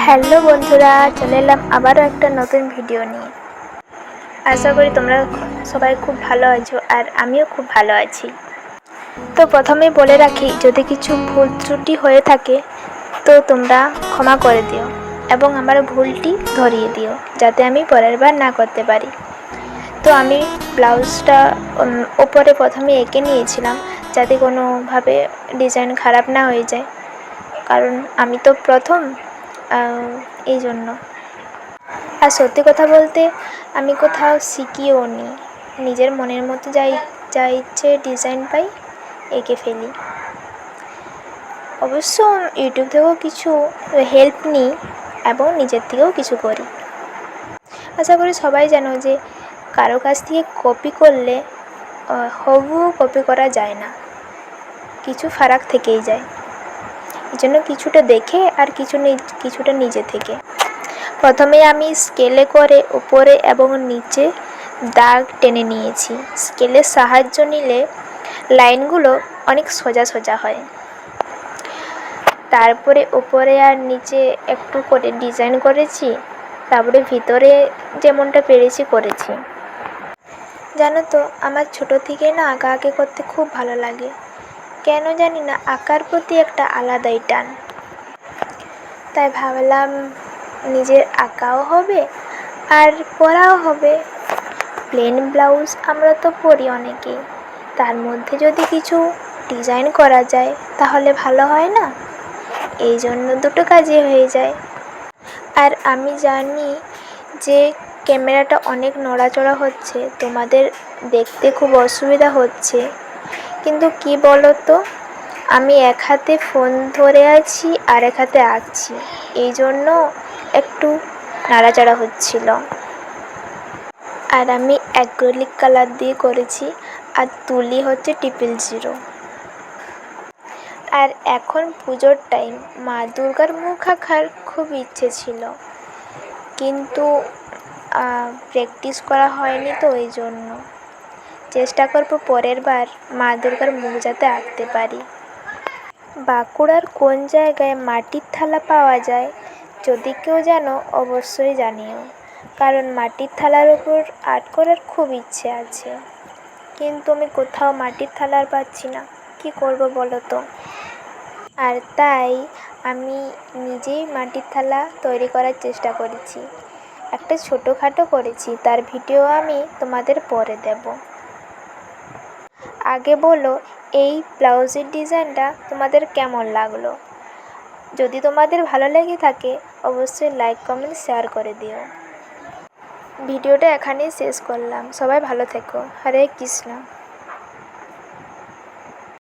Hello বন্ধুরা, চলে এলাম আবারও একটা নতুন ভিডিও নিয়ে। আশা করি তোমরা সবাই খুব ভালো আছো আর আমিও খুব ভালো আছি। তো প্রথমেই বলে রাখি, যদি কিছু ভুল ত্রুটি হয়ে থাকে, তো তোমরা ক্ষমা করে দিও এবং আমার ভুলটি ধরিয়ে দিও, যাতে আমি পরের বার না করতে পারি। তো আমি ব্লাউজটা ওপরে প্রথমে এঁকে নিয়েছিলাম, যাতে কোনোভাবে ডিজাইন খারাপ না হয়ে যায়। কারণ আমি তো প্রথম এই জন্য। আর সত্যি কথা বলতে, আমি কোথাও শিখিও নি। নিজের মনের মতো যাই যা ইচ্ছে ডিজাইন পাই, এঁকে ফেলি। অবশ্য ইউটিউব থেকেও কিছু হেল্প নিই এবং নিজের থেকেও কিছু করি। আশা করি সবাই জানো যে, কারও কাছ থেকে কপি করলে হুবহু কপি করা যায় না। কিছু ফারাক থেকেই যায়। জন্য কিছুটা দেখে আর কিছু কিছুটা নিজে থেকে। প্রথমে আমি স্কেলে করে উপরে এবং নিচে দাগ টেনে নিয়েছি। স্কেলের সাহায্য নিলে লাইনগুলো অনেক সোজা সোজা হয়। তারপরে উপরে আর নিচে একটু করে ডিজাইন করেছি, তারপরে ভিতরে যেমনটা পেরেছি করেছি। জানো তো, আমার ছোটো থেকে না আঁকা আঁকি করতে খুব ভালো লাগে। কেন জানি না, আঁকার প্রতি একটা আলাদাই টান। তাই ভাবলাম নিজের আঁকাও হবে আর পরাও হবে। প্লেন ব্লাউজ আমরা তো পরি অনেকেই। তার মধ্যে যদি কিছু ডিজাইন করা যায়, তাহলে ভালো হয় না? এই জন্য দুটো কাজই হয়ে যায়। আর আমি জানি যে ক্যামেরাটা অনেক নড়াচড়া হচ্ছে, তোমাদের দেখতে খুব অসুবিধা হচ্ছে। কিন্তু কি বলো তো আমি এক হাতে ফোন ধরে আছি আর এক হাতে আঁকছি। এই জন্য একটু নাড়াচাড়া হচ্ছিল। আর আমি অ্যাক্রিলিক কালার দিয়ে করেছি আর তুলি হচ্ছে ট্রিপল জিরো আর এখন পুজোর টাইম মা দুর্গার মুখ আঁকার খুব ইচ্ছে ছিল। কিন্তু প্র্যাকটিস করা হয়নি তো ওই জন্য। চেষ্টা করব পরের বার মা দুর্গার মুখ যাতে আঁকতে পারি। বাঁকুড়ার কোন জায়গায় মাটির থালা পাওয়া যায়, যদি কেউ জানো অবশ্যই জানিও, কারণ মাটির থালার ওপর আর্ট করার খুব ইচ্ছে আছে। কিন্তু আমি কোথাও মাটির থালা আর পাচ্ছি না, কী করব বলো তো? আর তাই আমি নিজেই মাটির থালা তৈরি করার চেষ্টা করেছি। একটা ছোটোখাটো করেছি, তার ভিডিও আমি তোমাদের পরে দেব। আগে বলো এই ব্লাউজের ডিজাইনটা তোমাদের কেমন লাগল? যদি তোমাদের ভালো লেগে থাকে, অবশ্যই লাইক কমেন্ট শেয়ার করে দিও। ভিডিওটা এখানেই শেষ করলাম। সবাই ভালো থেকো। হরে কৃষ্ণ।